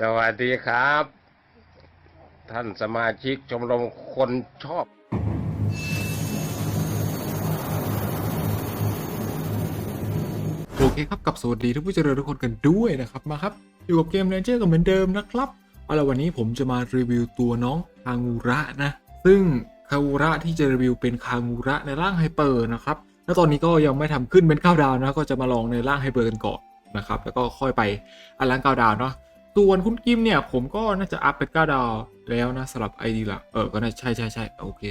สวัสดีครับ ท่านสมาชิกชมรมคนชอบ โอเคครับกับสวัสดีทุกผู้เจริญทุกคนกันด้วยนะครับ มาครับ อยู่กับเกมเ a นเจอร์กันเหมือนเดิมนะครับเอาละวันนี้ผมจะมารีวิวตัวน้องคางูระนะ ซึ่งคางูระที่จะรีวิวเป็นคางูระในร่างไฮเปอร์นะครับแล้วตอนนี้ก็ยังไม่ทำขึ้นเป็นเก้าวดาวนะก็จะมาลองในร่างไฮเปอร์กันก่อนนะครับแล้วก็ค่อยไปอันล่างเก้าวดาวเนาะ ส่วนคุณกิมเนี่ย ผมก็น่าจะอัพเป็นเก้าดาวแล้วนะสำหรับไอดีละเออก็น่าใช่ใช่ใช่โอเค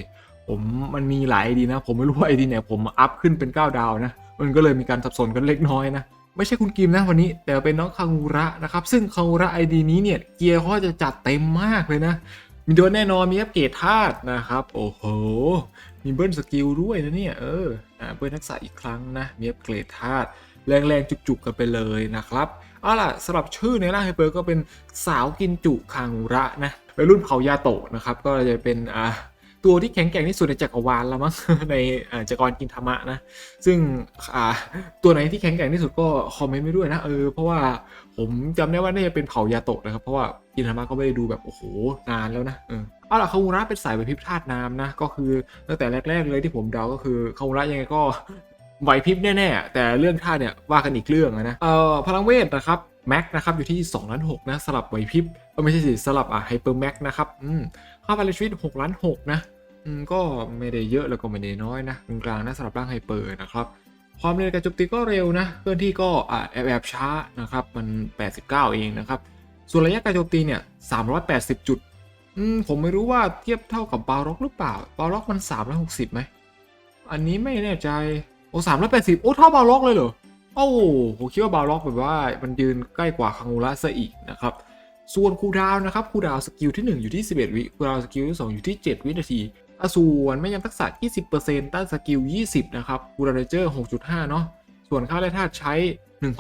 ผมมันมีหลายไอดีนะ ผมไม่รู้ว่าไอดีเนี่ยผมอัพขึ้นเป็น 9 ดาวนะ มันก็เลยมีการสับสนกันเล็กน้อยนะ ไม่ใช่คุณกิมนะวันนี้ แต่เป็นน้องคางูระนะครับ ซึ่งคางูระไอดีนี้เนี่ยเกียร์เขาจะจัดเต็มมากเลยนะ มีโดนแน่นอนมีอัปเกรดธาตุนะครับ โอ้โหมีเบิ้ลสกิลด้วยนะเนี่ยเอออ่าเบิ้ลทักษะอีกครั้งนะมีอัปเกรดธาตุแรงๆจุกๆกันไปเลยนะครับ เอาล่ะสำหรับชื่อในร่างไฮเปอร์ก็เป็นสาวกินจุคางูระนะเป็นรุ่นเผายาโตะนะครับก็จะเป็นอ่าตัวที่แข็งแกร่งที่สุดในจักรวาลแล้วมั้งในจักรวาลกินธรรมะนะ ซึ่งตัวไหนที่แข็งแกร่งที่สุดก็คอมเมนต์ไว้ด้วยนะเออเพราะว่าผมจำได้ว่าน่าจะเป็นเผ่ายาโตะนะครับ เพราะว่ากินธรรมะก็ไม่ได้ดูแบบโอ้โหนานแล้วนะเออเอาล่ะคาวูระเป็นสายไหวพริบธาตุน้ำนะก็คือตั้งแต่แรก ๆ เลยที่ผมเดาก็คือคาวูระยังไงก็ ไหวพริบแน่ๆ แต่เรื่องท่าเนี่ยว่ากันอีกเรื่องนะเอ่อพลังเวทนะครับแม็กนะครับอยู่ที่2ล้าน6นะสลับไหวพริบไม่ใช่สิสลับอะไฮเปอร์แม็กนะครับอืมค่าพลังชีวิต6ล้าน6นะอืมก็ไม่ได้เยอะแล้วก็ไม่ได้น้อยนะกลางๆนะสำหรับร่างไฮเปอร์นะครับความเร็วการโจมตีก็เร็วนะเคลื่อนที่ก็อ่าแอบแอบช้านะครับมัน 89 เองนะครับส่วนระยะการโจมตีเนี่ย380 จุดอืมผมไม่รู้ว่าเทียบเท่ากับบาร็อกหรือเปล่าบาร็อกมัน360ไหมอันนี้ไม่แน่ใจ โอ้380โอ้เท่าบาร็อกเลยเหรอโอ้ผมคิดว่าบาร็อกแบบว่ามันยืนใกล้กว่าคังอูระซะอีกนะครับส่วนคูดาวนะครับคูดาวสกิลที่ 1 อยู่ที่ 11 วิคูดาวสกิลที่ 2 อยู่ที่ 7 วินาทีอส่วนไม่ยังทักษะ 20%ต้านสกิล 20 นะครับคูลดาวน์เจอร์ 6.5 เนาะส่วนค่าแร่ธาตุใช้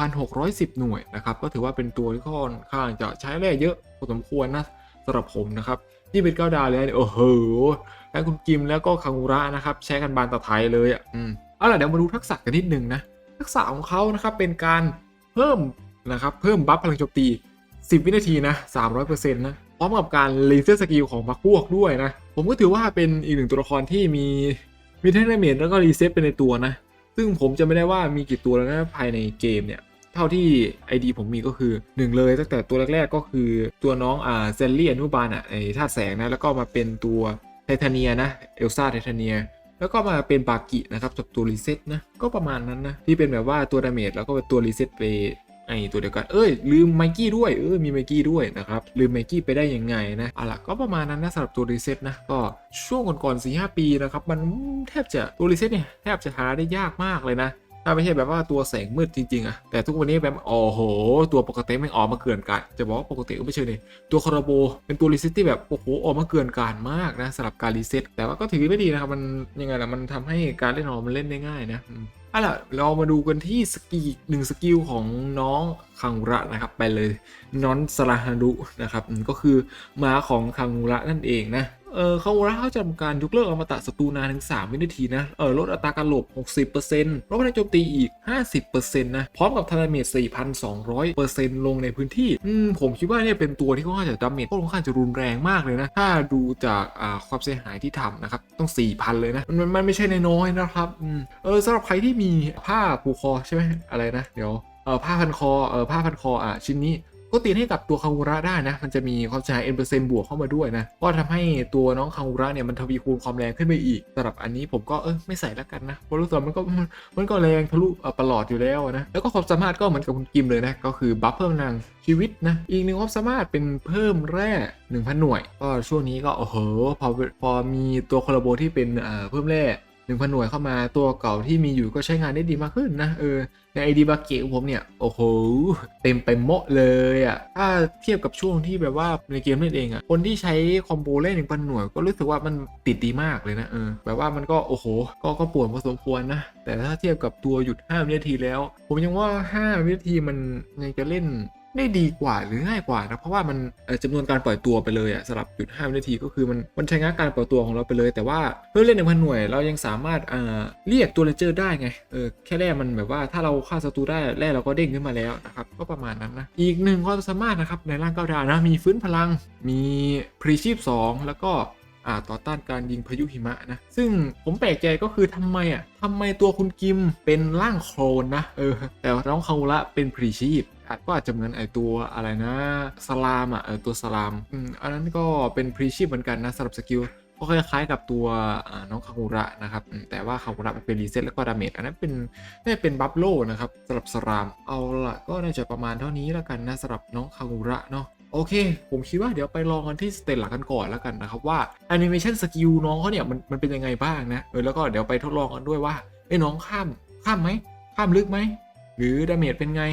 1,610 หน่วยนะครับก็ถือว่าเป็นตัวที่ค่อนข้างจะใช้แร่เยอะพอสมควรนะสำหรับผมนะครับที่เป็นเก้าดาวเลยเนี่ยโอ้โหแล้วคุณกิมแล้วก็คังอุระนะครับใช้กันบานตะไทยเลยอะอืม เอาล่ะเดี๋ยวมาดูทักษะกันนิดนึงนะ ทักษะของเขานะครับเป็นการเพิ่มนะครับเพิ่มบัฟพลังโจมตี 10 วินาทีนะ300%นะพร้อมกับการรีเซ็ตสกิลของพรรคพวกด้วยนะ ผมก็ถือว่าเป็นอีกหนึ่งตัวละครที่มีมีเทนิเมจแล้วก็รีเซ็ตไปในตัวนะ ซึ่งผมจะไม่ได้ว่ามีกี่ตัวแล้วนะภายในเกมเนี่ยเท่าที่ ID ผมมีก็คือ1เลยตั้งแต่ตัวแรกๆก็คือตัวน้องอ่าเซนลี่อนุบาลอะไอธาตุแสงนะแล้วก็มาเป็นตัวไทเทเนียนะเอลซ่าไทเทเนีย แล้วก็มาเป็นบากินะครับกับตัวรีเซ็ตนะก็ประมาณนั้นนะที่เป็นแบบว่าตัวดาเมจแล้วก็เป็นตัวรีเซ็ตไปไอตัวเดียวกัน เอ้ย ลืมไมกี้ด้วย เออมีไมกี้ด้วยนะครับ ลืมไมกี้ไปได้ยังไงนะเอาล่ะก็ประมาณนั้นนะสำหรับตัวรีเซ็ตนะ ก็ช่วงก่อนๆสี่ห้าปีนะครับ มันแทบจะตัวรีเซ็ตเนี่ย แทบจะหาได้ยากมากเลยนะ ถ้าไม่ใช่แบบว่าตัวแสงมืดจริงๆอะแต่ทุกวันนี้แบบโอ้โห ตัวปกติม่งออกมาเกินกันจะบอกว่าปกติก็ไม่ใช่เลยตัวคาราโบเป็นตัวรีเซ็ตที่แบบโอ้โหออกมาเกินการมากนะสำหรับการรีเซ็ตแต่ว่าก็ถือไม่ดีนะครับมันยังไงล่ะมันทำให้การเล่นของเรามันเล่นได้ง่ายนะอืมเอาล่ะเรามาดูกันที่สกิลหนึ่งสกิลของน้องคังระนะครับไปเลยนอนสลาฮารุนะครับก็คือม้าของคังระนั่นเองนะ เออเขาระเขาจำการยกเลิกอมตะศัตรูนานถึง 3 วินาทีนะ เออลดอัตราการหลบ 60%ลดพลังโจมตีอีก 50%นะ พร้อมกับทาร์เมจ4,200%ลงในพื้นที่ อืม ผมคิดว่าเนี่ยเป็นตัวที่ค่อนข้างจะดาเมจค่อนข้างจะรุนแรงมากเลยนะ ถ้าดูจากอ่าความเสียหายที่ทำนะครับ ต้อง 4,000 เลยนะ มันมันไม่ใช่นน้อยนะครับ อืม เออสำหรับใครที่มีผ้าผูกคอใช่ไหมอะไรนะ เดี๋ยว เออผ้าพันคอ เออผ้าพันคออะชิ้นนี้ ก็ตีนให้กับตัวคางูระได้นะ มันจะมีความเสียหายเอ็นเปอร์เซ็นต์บวกเข้ามาด้วยนะ ก็ทำให้ตัวน้องคางูระเนี่ยมันทวีคูณความแรงขึ้นไปอีกสำหรับอันนี้ผมก็เออไม่ใส่แล้วกันนะเพราะรู้สึกมันก็มันก็แรงทะลุอ่อประหลอดอยู่แล้วนะ แล้วก็ความสามารถก็เหมือนกับคุณกิมเลยนะ ก็คือบัฟเพิ่มพลังชีวิตนะ อีกหนึ่งความสามารถเป็นเพิ่มแร่1,000 หน่วย ก็ช่วงนี้ก็โอ้โหพอพอมีตัวคอลลาโบที่เป็นอ่อเพิ่มแร่ 1,000 หน่วยเข้ามาตัวเก่าที่มีอยู่ก็ใช้งานได้ดีมากขึ้นนะเออในไอดีบาเกะขอผมเนี่ย โอ้โห เต็มไปหมดเลยอะ่ะถ้าเทียบกับช่วงที่แบบว่าในเกมเล่นเองอะ่ะคนที่ใช้คอมโบเล่น1,000หน่วยก็รู้สึกว่ามันติดดีมากเลยนะเออแบบว่ามันก็โอ้โห ก็ก็ปวดพอสมควรนะ แต่ถ้าเทียบกับตัวหยุด5วินาทีแล้ว ผมยังว่า 5 วินาทีมันยังจะเล่น ได้ดีกว่าหรือง่ายกว่านะเพราะว่ามันเอ่อจำนวนการปล่อยตัวไปเลยอะสำหรับจุดห้าวินาทีก็คือมันมันใช้งานการปล่อยตัวของเราไปเลย แต่ว่าเพื่อเล่นหนึ่งพันหน่วย เรายังสามารถเรียกตัวเลนเจอร์ได้ไงเออแค่แรกมันแบบว่าถ้าเราฆ่าศัตรูได้แรกเราก็เด้งขึ้นมาแล้วนะครับก็ประมาณนั้นนะอีกหนึ่งความสามารถนะครับในร่างเก้าดาวนะมีฟื้นพลังมีพรีชีพ2แล้วก็ ต่อต้านการยิงพายุหิมะนะ ซึ่งผมแปลกใจก็คือทำไมอะทำไมตัวคุณกิมเป็นร่างโคลนนะ เออ แต่ว่าน้องคางูระเป็นพรีชีพอาจก็อาจจะเหมือนไอตัวอะไรนะสลามอะเออตัวสลามอืมอันนั้นก็เป็นพรีชีพเหมือนกันนะสำหรับสกิลก็คล้ายๆกับตัวน้องคางูระนะครับ แต่ว่าคางูระมันเป็นรีเซ็ตแล้วก็ดาเมจอันนั้นเป็นน่าเป็นบัฟโลนะครับสำหรับสลามเอาละก็น่าจะประมาณเท่านี้แล้วกันนะสำหรับน้องคางูระเนาะ โอเค ผมคิดว่าเดี๋ยวไปลองกันที่สเตจหลักกันก่อนแล้วกันนะครับว่าแอนิเมชันสกิลน้องเขาเนี่ยมันมันเป็นยังไงบ้างนะเออแล้วก็เดี๋ยวไปทดลองกันด้วยว่าไอ้น้องข้ามข้ามไหมข้ามลึกไหมหรือดาเมจเป็นไง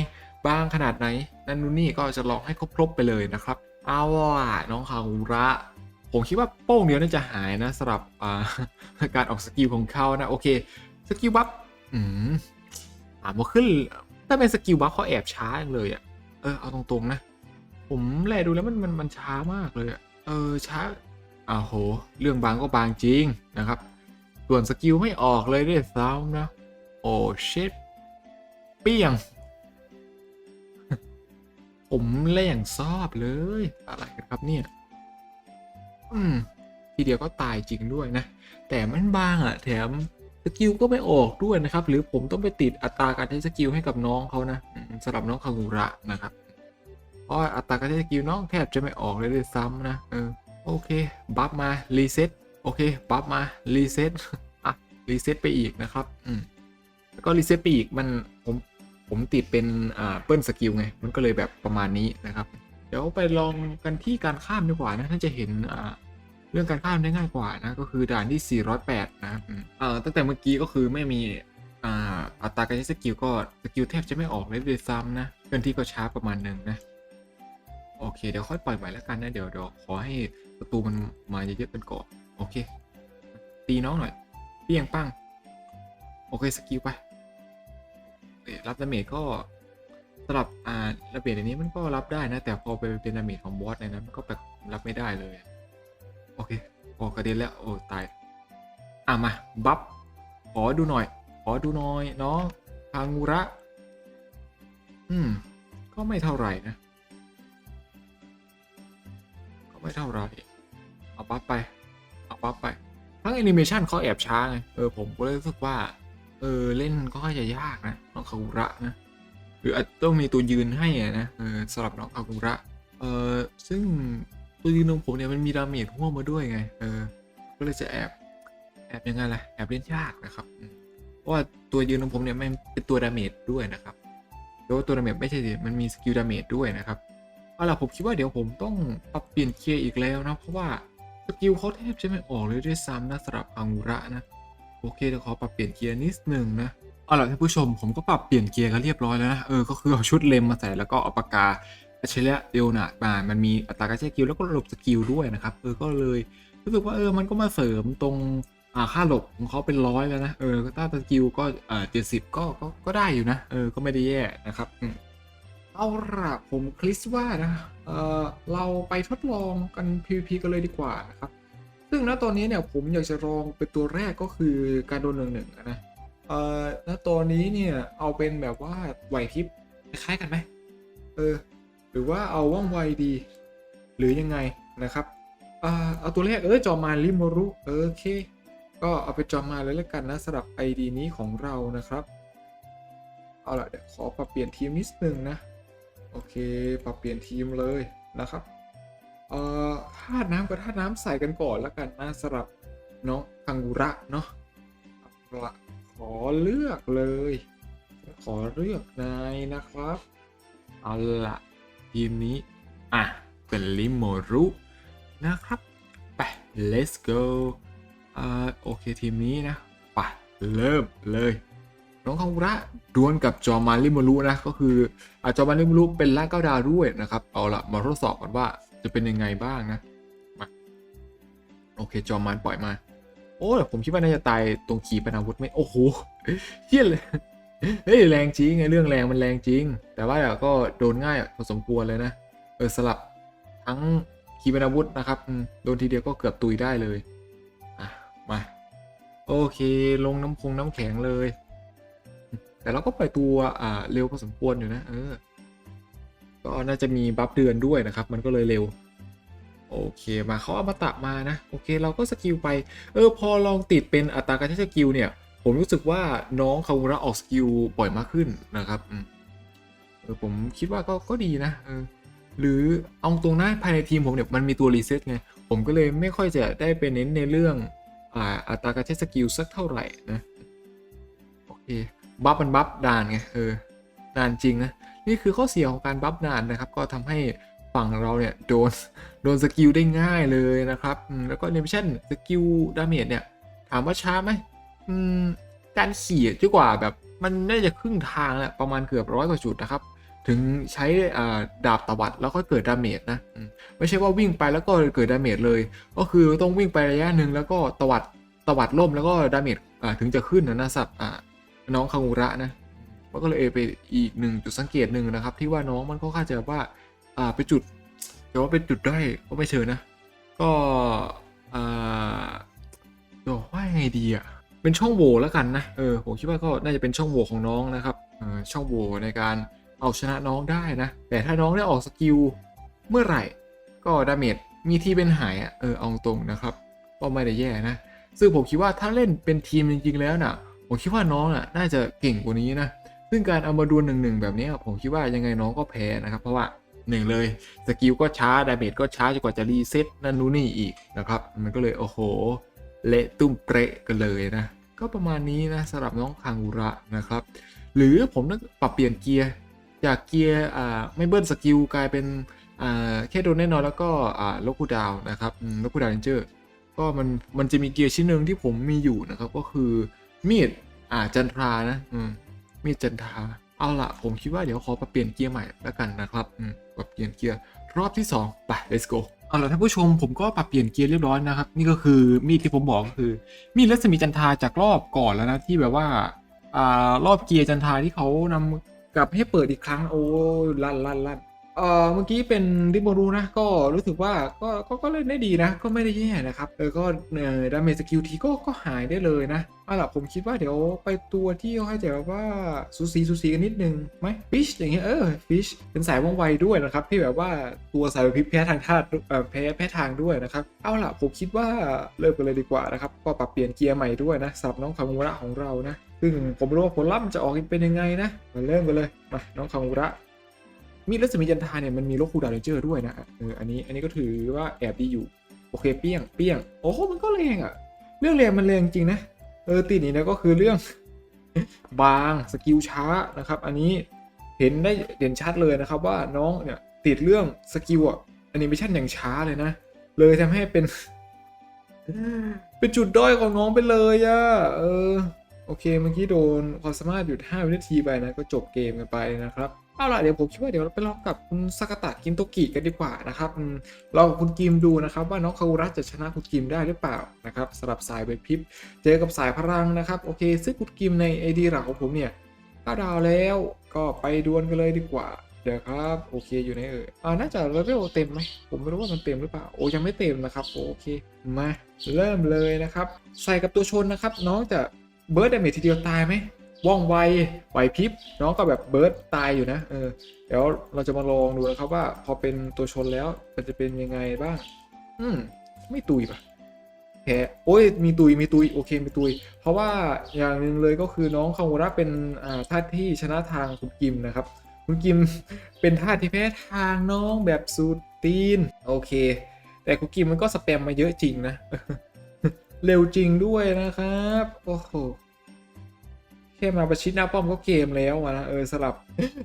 บางขนาดไหน นั่นนู่นนี่ก็จะลองให้ครบๆไปเลยนะครับเอาล่ะน้องคางูระผมคิดว่าโป้งเดียวน่าจะหายนะสำหรับาการออกสกิลของเขานะโอเคสกิลบัฟอืมอ่ามาขึ้นถ้าเป็นสกิลบัฟเขาแอบช้าจังเลยอะเออเอาตรงๆนะ ผมแลดูแล้วมันมันมันช้ามากเลยอะเออช้าอ้าวโห เรื่องบางก็บางจริงนะครับ ส่วนสกิลไม่ออกเลยด้วยซ้ำนะ โอ้ชิตเปี้ยง ผมเล่อย่างซอบเลย อะไรกันครับเนี่ย อืม ทีเดียวก็ตายจริงด้วยนะ แต่มันบางอะ่ะแถมสกิลก็ไม่ออกด้วยนะครับ หรือผมต้องไปติดอัตราการใช้สกิลให้กับน้องเขานะสำหรับน้องคางูระนะครับ เพราะอัตราการใช้สกิลน้องแทบจะไม่ออกเลยด้วยซ้ำนะเออโอเคบัฟมารีเซ็ตโอเคบัฟมารีเซ็ตอะรีเซ็ตไปอีกนะครับอืมแล้วก็รีเซ็ตไปอีกมันผมผมติดเป็นอ่าเปิ้ลสกิลไงมันก็เลยแบบประมาณนี้นะครับ เดี๋ยวไปลองกันที่การข้ามดีกว่านะน่าจะเห็นอ่าเรื่องการข้ามได้ง่ายกว่านะก็คือด่านที่ 408 นะครับอืมอ่าตั้งแต่เมื่อกี้ก็คือไม่มีอ่าอัตราการใช้สกิลก็สกิลแทบจะไม่ออกเลยด้วยซ้ำนะเคลื่อนที่ก็ช้าประมาณหนึ่งนะ โอเค เดี๋ยวค่อยปล่อยใหม่แล้วกันนะเดี๋ยวเดี๋ยวขอให้ประตูมันมาเยอะๆกันก่อนโอเค ตีน้องหน่อยเปี้ยงปั้งโอเคสกิลไปรับดาเมจก็สำหรับอ่าระเบียดอันนี้มันก็รับได้นะ แต่พอไปเป็นดาเมจของบอสในนั้นมันก็แบบรับไม่ได้เลย โอเคโอ้กระเด็นแล้วโอ้ตายอะมาบัฟขอดูหน่อย ขอดูหน่อยน้องคางูระ อืม ก็ไม่เท่าไหร่นะ ก็ไม่เท่าไหร่เอาบัฟไป เอาบัฟไป ทั้งแอนิเมชันเขาแอบช้าไง เออ ผมก็เลยรู้สึกว่า เออ เล่นก็ค่อยจะยากนะ น้องคากุระนะ หรืออาจต้องมีตัวยืนให้อะนะ เออสำหรับน้องคากุระ เออซึ่งตัวยืนของผมเนี่ยมันมีดาเมจพ่วงมาด้วยไง เออ ก็เลยจะแอบ แอบยังไงล่ะ แอบเล่นยากนะครับ เพราะว่าตัวยืนของผมเนี่ยมันเป็นตัวดาเมจด้วยนะครับแต่ว่าตัวดาเมจไม่ใช่ดิมันมีสกิลดาเมจด้วยนะครับ เอาล่ะผมคิดว่าเดี๋ยวผมต้องปรับเปลี่ยนเกียร์อีกแล้วนะ เพราะว่าสกิลเขาแทบจะไม่ออกเลยด้วยซ้ำนะสำหรับอังุระนะ โอเคเดี๋ยวขอปรับเปลี่ยนเกียร์นิดหนึ่งนะเอาล่ะท่านผู้ชมผมก็ปรับเปลี่ยนเกียร์กันเรียบร้อยแล้วนะเออก็คือเอาชุดเลมมาใส่แล้วก็เอาปากกาอัจฉริยะเดลนาดมามันมีอัตราการใช้สกิลแล้วก็ระบบสกิลด้วยนะครับเออก็เลยรู้สึกว่าเออมันก็มาเสริมตรงอ่าค่าหลบของเขาเป็นร้อยแล้วนะเออถ้าสกิลก็อ่าเจ็ดสิบก็ก็ได้อยู่นะเออก็ไม่ได้แย่นะครับอ เอาละผมคลิสว่านะเออเราไปทดลองกัน PVP กันเลยดีกว่านะครับ ซึ่งณตอนนี้เนี่ยผมอยากจะลองเป็นตัวแรกก็คือการโดนหนึ่งหนึ่งนะเอ่อณตอนนี้เนี่ยเอาเป็นแบบว่าไหวพริบคล้ายกันไหมเออ หรือว่าเอาว่องไวดี หรือยังไงนะครับอ่าเอาตัวแรกเออจอมานริโมรุเออโอเค ก็เอาไปจอมาเลยแล้วกันนะสำหรับ ID นี้ของเรานะครับ เอาล่ะเดี๋ยวขอปรับเปลี่ยนทีมนิดนึงนะ โอเค ปรับเปลี่ยนทีมเลยนะครับ เอ่อธาตุน้ำกับธาตุน้ำใส่กันก่อนแล้วกันนะสำหรับน้องคังกุระเนาะละขอเลือกเลย ขอเลือกนายนะครับ เอาละทีมนี้ อะ เป็นลิโมรุนะครับไป let's go อ่าโอเคทีมนี้นะไปเริ่มเลย น้องคากุระดวลกับจอมาริโมรุนะก็คืออาจอมาริโมรุเป็นล่างเก้าดาวด้วยนะครับเอาละมาทดสอบกันว่าจะเป็นยังไงบ้างนะมาโอเคจอมานปล่อยมา โอ้ยผมคิดว่าน่าจะตายตรงขีปนาวุธไหมโอ้โหเฮี้ยเลยเฮ้ยแรงจริงไงเรื่องแรงมันแรงจริง แต่ว่าก็โดนง่ายพอสมควรเลยนะเออสลับทั้งขีปนาวุธนะครับโดนทีเดียวก็เกือบตุยได้เลยอะมาโอเค ลงน้ำคงน้ำแข็งเลย แต่เราก็ปล่อยตัวอ่าเร็วพอสมควรอยู่นะเออก็น่าจะมีบัฟเดือนด้วยนะครับ มันก็เลยเร็ว โอเคมาเขาเอามาตัมานะ โอเคเราก็สกิลไป เออพอลองติดเป็นอัตราการใช้สกิลเนี่ย ผมรู้สึกว่าน้องคาวุระออกสกิลบ่อยมากขึ้นนะครับเออผมคิดว่าก็ก็ดีนะเออหรือเอาตรงหน้าภายในทีมผมเนี่ยมันมีตัวรีเซ็ตไงผมก็เลยไม่ค่อยจะได้ไปเน้นในเรื่องอ่าอัตราการใช้สกิลสักเท่าไหร่นะ โอเค บัฟมันบัฟนานไงเออนานจริงนะนี่คือข้อเสียของการบัฟนานนะครับ ก็ทำให้ฝั่งเราเนี่ยโดนโดนสกิลได้ง่ายเลยนะครับแล้วก็เนมิชั่นสกิลดาเมจเนี่ยถามว่าช้าไหมอืมการขี่ดีกว่าแบบมันน่าจะครึ่งทางแหละประมาณเกือบร้อยกว่าจุดนะครับ ถึงใช้ดาบตวัดแล้วก็เกิดดาเมจนะไม่ใช่ว่าวิ่งไปแล้วก็เกิดดาเมจเลย ก็คือต้องวิ่งไประยะหนึ่งแล้วก็ตวัดตวัดล่มแล้วก็ดาเมจถึงจะขึ้นนะนะสับอ่า น้องคางูระนะมันก็เลยไปอีกหนึ่งจุดสังเกตหนึ่งนะครับ ที่ว่าน้องมันก็ค่อนข้างจะว่าอ่าไปจุดแต่ว่าเป็นจุดด้อยก็ไม่เชิงนะ ก็อ่าจะบอกว่ายไงดีอะเป็นช่องโหว่แล้วกันนะเออผมคิดว่าก็น่าจะเป็นช่องโหว่ของน้องนะครับช่องโหว่ในการเอาชนะน้องได้นะ แต่ถ้าน้องได้ออกสกิลเมื่อไหร่ก็ดาเมจมีที่เป็นหายอะเออเอาตรงนะครับ ก็ไม่ได้แย่นะ ซึ่งผมคิดว่าถ้าเล่นเป็นทีมจริงๆแล้วน่ะ ผมคิดว่าน้องอะน่าจะเก่งกว่านี้นะซึ่งการเอามาดวลหนึ่งหนึ่งแบบนี้ผมคิดว่ายังไงน้องก็แพ้นะครับ เพราะว่าหนึ่งเลยสกิลก็ช้าดาเมจก็ช้าจนกว่าจะรีเซ็ตนั่นนู่นนี่อีกนะครับ มันก็เลยโอ้โห เละตุ้มเปะกันเลยนะ ก็ประมาณนี้นะสำหรับน้องคางอุระนะครับ หรือผมต้องปรับเปลี่ยนเกียร์จากเกียร์อ่าไม่เบิ้ลสกิลกลายเป็นอ่าแค่โดนแน่นอนแล้วก็อ่าล็อกคูดาวนะครับล็อกคูดาวเรนเจอร์ก็มันมันจะมีเกียร์ชิ้นหนึ่งที่ผมมีอยู่นะครับ ก็คือ มีด อ่าจันทรานะ อืม มีดจันทรา เอาละผมคิดว่าเดี๋ยวขอปรับเปลี่ยนเกียร์ใหม่แล้วกันนะครับ อืม ปรับเปลี่ยนเกียร์รอบที่สองไป let's go เอาละท่านผู้ชมผมก็ปรับเปลี่ยนเกียร์เรียบร้อยนะครับ นี่ก็คือมีดที่ผมบอกก็คือ มีดรัศมีจันทราจากรอบก่อนแล้วนะที่แบบว่า อ่ารอบเกียร์จันทราที่เขานำกลับให้เปิดอีกครั้งโอ้ลั่นลั่นลั่น เอ่อเมื่อกี้เป็นริโบรูนะ ก็รู้สึกว่าก็ก็ก็เล่นได้ดีนะ ก็ไม่ได้แย่นะครับเออก็เอ่อดาเมจสกิลทีก็ก็หายได้เลยนะเอาล่ะผมคิดว่าเดี๋ยวไปตัวที่เขาให้แต่ว่าสูสีสูสีกันนิดนึงไหมฟิชอย่างเงี้ยเออฟิชเป็นสายว่องไวด้วยนะครับ ที่แบบว่าตัวสายพริบแพ้ทางธาตุแพ้แพ้ทางด้วยนะครับ เอาล่ะผมคิดว่าเริ่มกันเลยดีกว่านะครับ ก็ปรับเปลี่ยนเกียร์ใหม่ด้วยนะสับน้องคามูระของเรานะซึ่งผมรู้ว่าผลลัพธ์มันจะออกเป็นยังไงนะมาเริ่มกันเลยมาน้องคามูระ มีดรัศมีจันทาเนี่ยมันมีโลคูดาวเรนเจอร์ด้วยนะเอออันนี้อันนี้ก็ถือว่าแอบดีอยู่ โอเคเปี้ยงเปี้ยง โอ้โหมันก็แรงอะเรื่องแรงมันแรงจริงนะ เออติดนี่นะก็คือเรื่อง บางสกิลช้านะครับ อันนี้เห็นได้เด่นชัดเลยนะครับว่าน้องเนี่ยติดเรื่องสกิลอะแอนิเมชันอย่างช้าเลยนะ เลยทำให้เป็น เป็นจุดด้อยของน้องไปเลยอะเออ โอเคเมื่อกี้โดนความสามารถหยุด5วินาทีไปนะก็จบเกมกันไปนะครับเอาล่ะเดี๋ยวผมคิดว่าเดี๋ยวเราไปลองกับคุณสกตะกินโตกิกันดีกว่านะครับลองกับคุณกิมดูนะครับว่าน้องคาวุระจะชนะคุณกิมได้หรือเปล่านะครับสำหรับสายใบพริบเจอกับสายพลังนะครับโอเคซึ่งคุณกิมในไอดีหลักของผมเนี่ยก้าดาวแล้วก็ไปดวลกันเลยดีกว่าเดี๋ยวครับโอเคอยู่ในเอออ่าน่าจะเลเวลเต็มไหมผมไม่รู้ว่ามันเต็มหรือเปล่าโอ้ยังไม่เต็มนะครับโอเคมาเริ่มเลยนะครับ ใส่กับตัวชนนะครับ น้องจะ เบิร์ดดาเมจทีเดียวตายไหมว่องไวไหวพริบน้องก็แบบเบิร์ดตายอยู่นะเออเดี๋ยวเราจะมาลองดูนะครับว่าพอเป็นตัวชนแล้วมันจะเป็นยังไงบ้าง อืมไม่ตุยปะแพ้โอ้ยมีตุยมีตุยโอเคมีตุย เพราะว่าอย่างหนึ่งเลยก็คือน้องคามูระเป็นอ่าท่าที่ชนะทางคุณกิมนะครับ คุณกิมเป็นท่าที่แพ้ทางน้องแบบสูตรตีนโอเค แต่คุณกิมมันก็สแปมมาเยอะจริงนะ เร็วจริงด้วยนะครับ โอ้โหแค่มาประชิดหน้าป้อมก็เกมแล้วอะนะเออสลับ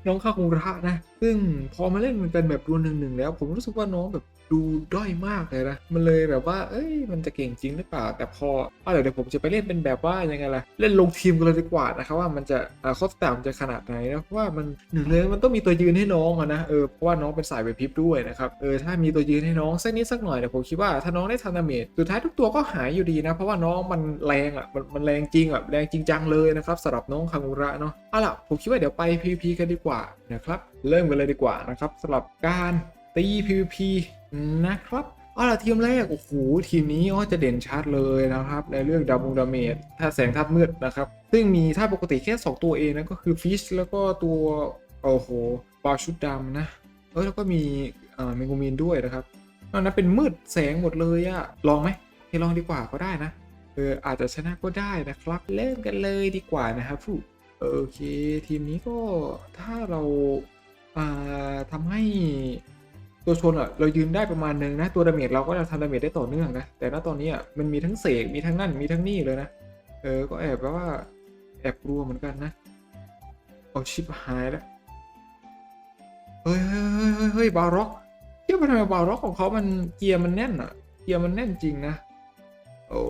น้องคาคุระนะ ซึ่งพอมาเล่นมันเป็นแบบตัวหนึ่งหนึ่งแล้ว ผมรู้สึกว่าน้องแบบดูด้อยมากเลยนะ มันเลยแบบว่า เอ้ย มันจะเก่งจริงหรือเปล่า แต่พอเอาเดี๋ยวเดี๋ยวผมจะไปเล่นเป็นแบบว่ายังไงล่ะ เล่นลงทีมกันเลยดีกว่านะครับว่ามันจะอ่าข้อต่างจะขนาดไหนนะ เพราะว่ามันหนึ่งเลยมันต้องมีตัวยืนให้น้องอะนะ เออ เพราะว่าน้องเป็นสายเวพริบด้วยนะครับ เออ ถ้ามีตัวยืนให้น้องสักนิดสักหน่อยเนี่ยผมคิดว่าถ้าน้องได้ทันดาเมจสุดท้ายทุกตัวก็หายอยู่ดีนะ เพราะว่าน้องมันแรงอะมันมันแรงจริงอะแรงจริงจังเลยนะครับสำหรับน้องคางูระเนาะเอาล่ะผมคิดว่าเดี๋ยวไป PVP กันดีกว่า นะครับ เริ่มกันเลยดีกว่านะครับสำหรับการตี PVP นะครับเอาละทีมแรก โอ้โห ทีมนี้ก็จะเด่นชัดเลยนะครับ ในเรื่องดาวงดาเมจถ้าแสงธาตุมืดนะครับ ซึ่งมีธาปกติแค่ 2 ตัวเองนะก็คือฟิชแล้วก็ตัว โอ้โหบาชุดดำนะเออแล้วก็มีเอ่อเมงูมีนด้วยนะครับนอกนั้นเป็นมืดแสงหมดเลยอะลองไหมให้ลองดีกว่าก็ได้นะเอออาจจะชนะก็ได้นะครับเล่นกันเลยดีกว่านะครับฟู โอเค ทีมนี้ก็ถ้าเราอ่าทำให้ตัวชนอะเรายืนได้ประมาณนึงนะ ตัวดาเมจเราก็จะทำดาเมจได้ต่อเนื่องนะ แต่ณตอนนี้อะมันมีทั้งเสกมีทั้งนั่นมีทั้งนี่เลยนะ เออ ก็แอบแบบว่าแอบกลัวเหมือนกันนะ เอาชิบหายแล้วเฮ้ยเฮ้ยเฮ้ยเฮ้ยเฮ้ยบาร็อกเที่ยมันทำไมบาร็อกของเขามันเกียร์มันแน่นอะเกียร์มันแน่นจริงนะ โอ้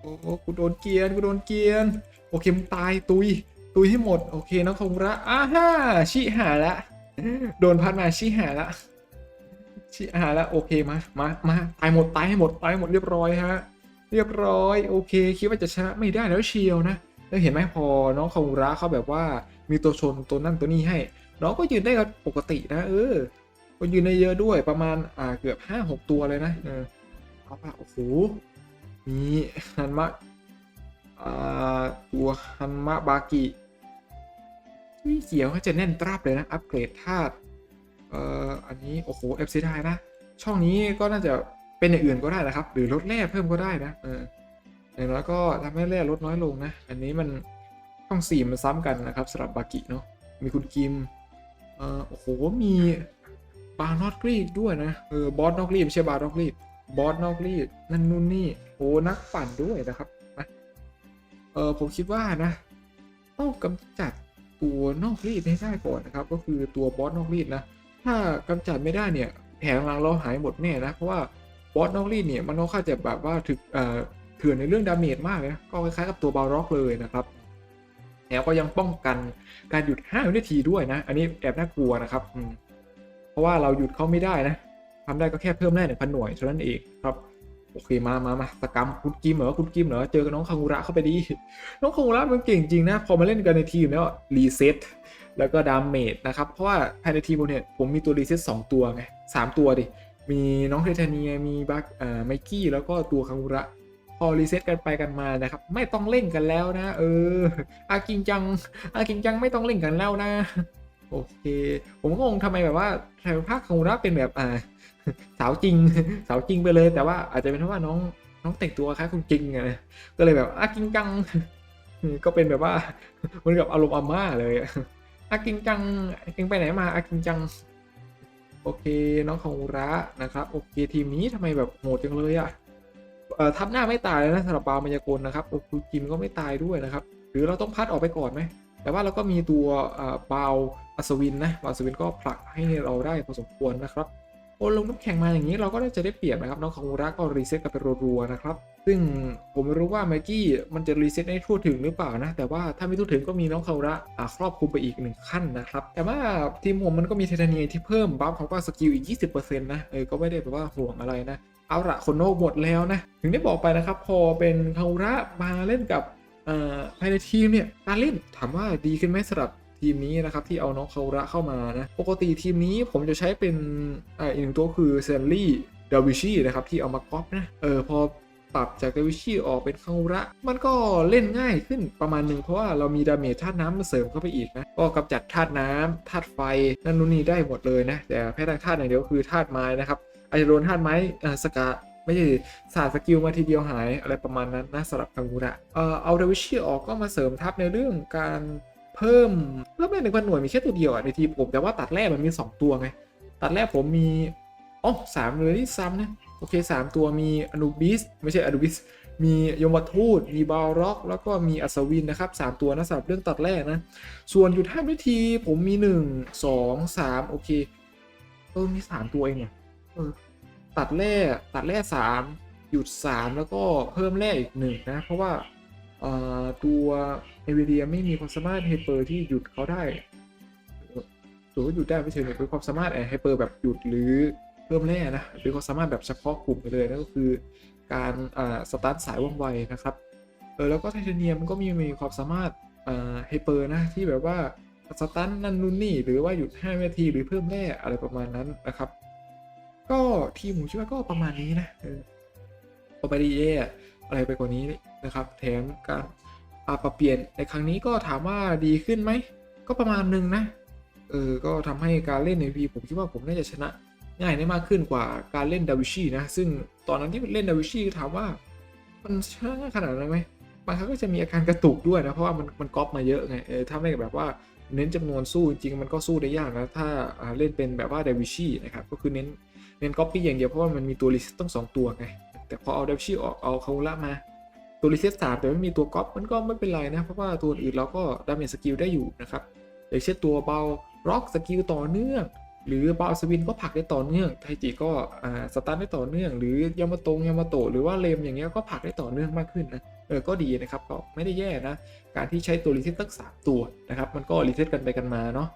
โอ้โอ้กูโดนเกียร์กูโดนเกียร์ โอเคมึงตายตุย ตุยให้หมด โอเคน้องคงระอ้าฮ่าชิหาละ โดนพัดมาชิหาละชิหาละโอเคมามามาตายหมดตายให้หมดตายให้หมดเรียบร้อยฮะ เรียบร้อย โอเค คิดว่าจะชนะไม่ได้แล้วเชียวนะแล้วเห็นไหมพอน้องคงระเขาแบบว่ามีตัวชนตัวนั่นตัวนี้ให้ น้องก็ยืนได้กันปกตินะ เออก็ยืนได้เยอะด้วยประมาณอ่าเกือบห้าหกตัวเลยนะเออเอาปะโอ้โหมีฮันมะอ่า ตัวฮันมะบากิวิเขียวเขาจะแน่นตราบเลยนะ อัปเกรดธาตุเอ่ออันนี้โอ้โหเอฟซีได้นะ ช่องนี้ก็น่าจะเป็นอย่างอื่นก็ได้นะครับ หรือลดแร่เพิ่มก็ได้นะเอออย่างน้อยก็ทำให้แร่ลดน้อยลงนะ อันนี้มันช่องสี่มันซ้ำกันนะครับสำหรับบากิเนาะมีคุณกิมเอ่อโอ้โหมีบาร์นอตกรีดด้วยนะเออบอสนอกรีดไม่ใช่บาร์นอกรีดบอสนอกรีดนั่นนู่นนี่โอ้นักปั่นด้วยนะครับ เออผมคิดว่านะต้องกำจัดตัวนอกรีดให้ได้ก่อนนะครับ ก็คือตัวบอสนอกรีดนะ ถ้ากำจัดไม่ได้เนี่ยแผงหลังเราหายหมดแน่นะ เพราะว่าบอสนอกรีดเนี่ยมันค่อนข้างจะแบบว่าถึกเอ่อเถื่อนในเรื่องดาเมจมากเลยนะก็คล้ายๆกับตัวบาร็อกเลยนะครับแล้วก็ยังป้องกันการหยุด5วินาทีด้วยนะ อันนี้แอบน่ากลัวนะครับเพราะว่าเราหยุดเขาไม่ได้นะทำได้ก็แค่เพิ่มแร่หนึ่งพันหน่วยเท่านั้นเองครับ โอเคมามามาสกรรมคุณกิมเหรอคุณกิมเหรอเจอกับน้องคางูระเข้าไปดี น้องคางูระมันเก่งจริงนะ พอมาเล่นกันในทีมแล้วรีเซ็ตแล้วก็ดามเมจนะครับ เพราะว่าภายในทีมผมเนี่ยผมมีตัวรีเซ็ตสองตัวไงสามตัวดิ มีน้องเทเทเนียมีบักเอ่าไมกี้แล้วก็ตัวคางูระพอรีเซ็ตกันไปกันมานะครับ ไม่ต้องเล่นกันแล้วนะ เอออากิงจังอากิงจังไม่ต้องเล่นกันแล้วนะ โอเค ผมก็งงทำไมแบบว่าแถวภาคคางูระเป็นแบบอ่า สาวจริง สาวจริงไปเลย แต่ว่าอาจจะเป็นเพราะว่าน้องน้องแต่งตัวคล้ายคุณจริงไงก็เลยแบบอากิงจังก็เป็นแบบว่าเหมือนกับอารมณ์อาม่าเลยอากิงจังเองไปไหนมาอากิงจัง โอเคน้องคางูระนะครับโอเคทีมนี้ทำไมแบบโหดจังเลยอะเอ่อทับหน้าไม่ตายเลยนะสำหรับปามายากลนะครับโอ้คุจิมก็ไม่ตายด้วยนะครับ หรือเราต้องพัดออกไปก่อนไหมแต่ว่าเราก็มีตัวเอ่อบาอัศวินนะอัศวินก็ผลักให้เราได้พอสมควรนะครับ โอ้ลงน้ำแข็งมาอย่างนี้เราก็น่าจะได้เปรียบนะครับน้องคางูระก็รีเซ็ตกันเป็นรัวๆนะครับซึ่งผมไม่รู้ว่าแม็กกี้มันจะรีเซ็ตได้ทั่วถึงหรือเปล่านะ แต่ว่าถ้าไม่ทั่วถึงก็มีน้องคางูระครอบคลุมไปอีกหนึ่งขั้นนะครับ แต่ว่าทีมผมมันก็มีเทเทเนียที่เพิ่มบัฟของว่าสกิลอีก 20%นะเออก็ไม่ได้แบบว่าห่วงอะไรนะ เอาละคนโนหมดแล้วนะ ถึงได้บอกไปนะครับ พอเป็นคางูระมาเล่นกับภายในทีมเนี่ยการเล่นถามว่าดีขึ้นไหมสำหรับ ทีมนี้นะครับที่เอาน้องคาระเข้ามานะปกติทีมนี้ผมจะใช้เป็นอ่าอีกหนึ่งตัวคือเซนลี่ดาวิชีนะครับที่เอามาก๊อปนะเออพอปรับจากดาวิชีออกเป็นคาระ มันก็เล่นง่ายขึ้นประมาณหนึ่งเพราะว่าเรามีดาเมจธาตุน้ำมาเสริมเข้าไปอีกนะ ก็กำจัดธาตุน้ำธาตุไฟ นั่นนู่นนี่ได้หมดเลยนะ แต่แพ้ทางธาตุอย่างเดียวคือธาตุไม้นะครับอาจจะโดนธาตุไม้อ่าสกัดไม่ใช่ศาสตร์สกิลมาทีเดียวหายอะไรประมาณนั้นนะสำหรับคังกุระเอ่อเอาเดวิชีออกก็มาเสริมทัพในเรื่องการ เพิ่มเพิ่มได้หนึ่งพันหน่วยมีแค่ตัวเดียวอะในทีผมแต่ว่าตัดแรกมันมี 2 ตัวไง ตัดแรกผมมีอ๋อสามเลยที่ซ้ำนะโอเค 3 ตัวมีอนุบิสไม่ใช่อนุบิสมียมทูต มีบาร็อก แล้วก็มีอัศวินนะครับสามตัวนะสำหรับเรื่องตัดแร่นะ ส่วนหยุดห้าวิธีผมมีหนึ่งสองสามโอเค เออ มีสามตัวเองเนี่ยตัดแร่ตัดแร่สามหยุดสามแล้วก็เพิ่มแร่อีกหนึ่งนะ เพราะว่าเอ่อตัว เอเวเดียไม่มีความสามารถไฮเปอร์ที่หยุดเขาได้เออหรือว่าหยุดได้ไม่เชิงเป็นความสามารถไฮเปอร์แบบหยุดหรือเพิ่มแร่นะหรือความสามารถแบบเฉพาะกลุ่มไปเลยนั่นก็คือการอ่าสตาร์ทสายว่องไวนะครับเออแล้วก็ไทเทเนียมมันก็มีมีความสามารถอ่าไฮเปอร์นะที่แบบว่าสตันนั่นนู่นนี่หรือว่าหยุด5นาทีหรือเพิ่มแร่อะไรประมาณนั้นนะครับ ก็ทีมผมคิดว่าก็ประมาณนี้นะเอไปดีเย่อะไรไปกว่านี้นะครับ แถมการ ปรับเปลี่ยนในครั้งนี้ก็ถามว่าดีขึ้นไหม ก็ประมาณนึงนะ เออ ก็ทำให้การเล่นในพีผมคิดว่าผมน่าจะชนะง่ายได้มากขึ้นกว่าการเล่นดาวิชีนะ ซึ่งตอนนั้นที่เล่นดาวิชีถามว่า มันชนะง่ายขนาดนั้นไหมบางครั้งก็จะมีอาการกระตุกด้วยนะ เพราะว่ามันมันก๊อปมาเยอะไง เออ ถ้าไม่แบบว่าเน้นจำนวนสู้จริงมันก็สู้ได้ยากนะ ถ้าเล่นเป็นแบบว่าเดวิชีนะครับ ก็คือเน้นเน้นก๊อปปี้อย่างเดียวเพราะว่ามันมีตัวรีเซ็ตต้องสองตัวไง แต่พอเอาเดวิชีออกเอาคาละมา ตัวรีเซ็ตสามแต่ไม่มีตัวก๊อปมันก็ไม่เป็นไรนะ เพราะว่าตัวอื่นเราก็ดาเมจสกิลได้อยู่นะครับอย่างเช่นตัวเบาร็อกสกิลต่อเนื่อง หรือเบาสวินก็ผลักได้ต่อเนื่อง ไทจิก็สตาร์ทได้ต่อเนื่อง หรือยามาตงยามาโตหรือว่าเลมอย่างเงี้ยก็ผลักได้ต่อเนื่องมากขึ้นนะเออก็ดีนะครับก็ไม่ได้แย่นะ การที่ใช้ตัวรีเซ็ตตั้งสามตัวนะครับมันก็รีเซ็ตกันไปกันมาเนาะ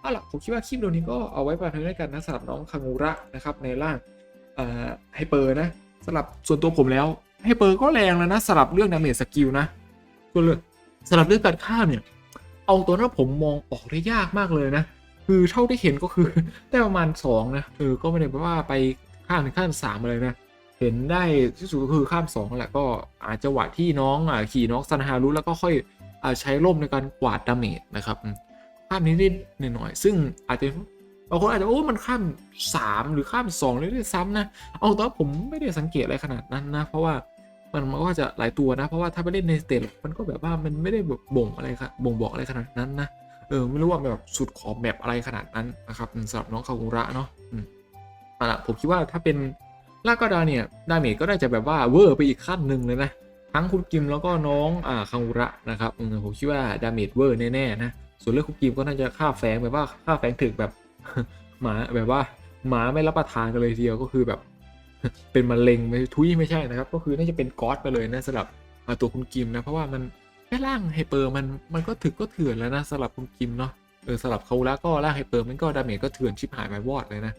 เอาล่ะผมคิดว่าคลิปวิดีโอนี้ก็เอาไว้ประมาณนี้แล้วกันนะสำหรับน้องคังูระนะครับในร่างไฮเปอร์นะสำหรับส่วนตัวผมแล้ว ไฮเปอร์ก็แรงแล้วนะสำหรับเรื่องดาเมจสกิลนะส่วนเรื่องสำหรับเรื่องการฆ่ามเนี่ย เอาตัวนั้นผมมองออกได้ยากมากเลยนะ คือเท่าที่เห็นก็คือได้ประมาณ 2 นะเออก็ไม่ได้แปลว่าไปข้ามถึงขั้นสามเลยนะ เห็นได้ที่สุดก็คือข้ามสองแหละก็อาจจะหวะที่น้องอ่าขี่น้องซันฮารุแล้วก็ค่อยอใช้ร่มในการกวาดดาเมจนะครับข้ามนี้นิดหน่อยๆซึ่งอาจจะบางคนอาจจะโอ้มันข้ามสามหรือข้ามสองเลยด้วยซ้ำนะ เอาตว่าผมไม่ได้สังเกตอะไรขนาดนั้นนะ เพราะว่า มันมันก็จะหลายตัวนะ เพราะว่าถ้าไปเล่นในสเตจมันก็แบบว่ามันไม่ได้แบบบ่งอะไรครับบ่งบอกอะไรขนาดนั้นนะเออไม่รู้ว่าแบบสุดขอบแบบอะไรขนาดนั้นนะครับสำหรับน้องคากุระเนาะอืมอะผมคิดว่าถ้าเป็นลากาดาเนี่ยดาเมจก็ได้จะแบบว่าเวอร์ไปอีกขั้นหนึ่งเลยนะทั้งคุณกิมแล้วก็น้องอ่าคากุระนะครับผมคิดว่าดาเมจเวอร์แน่ๆนะส่วนเรื่องคุณกิมก็น่าจะค่าแฝงแบบว่าค่าแฝงถึกแบบหมาแบบว่าหมาไม่รับประทานกันเลยทีเดียวก็คือแบบ เป็นมะเร็งไม่ทุยไม่ใช่นะครับ ก็คือน่าจะเป็นก๊อตไปเลยนะสำหรับตัวคุณกิมนะ เพราะว่ามันแค่ร่างไฮเปอร์มันมันก็ถึกก็เถื่อนแล้วนะสำหรับคุณกิมเนาะเออสำหรับเขาแล้วก็ร่างไฮเปอร์มันก็ดาเมจก็เถื่อนชิบหายไปวอดเลยนะ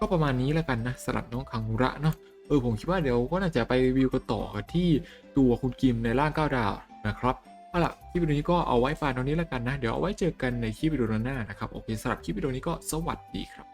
ก็ประมาณนี้แล้วกันนะสำหรับน้องคังระเนาะเออผมคิดว่าเดี๋ยวก็น่าจะไปรีวิวกันต่อที่ตัวคุณกิมในร่างเก้าดาวนะครับเอาล่ะคลิปวิดีโอนี้ก็เอาไว้ฟานตรงนี้แล้วกันนะ เดี๋ยวเอาไว้เจอกันในคลิปวิดีโอหน้านะครับ โอเคสำหรับคลิปวิดีโอนี้ก็สวัสดีครับ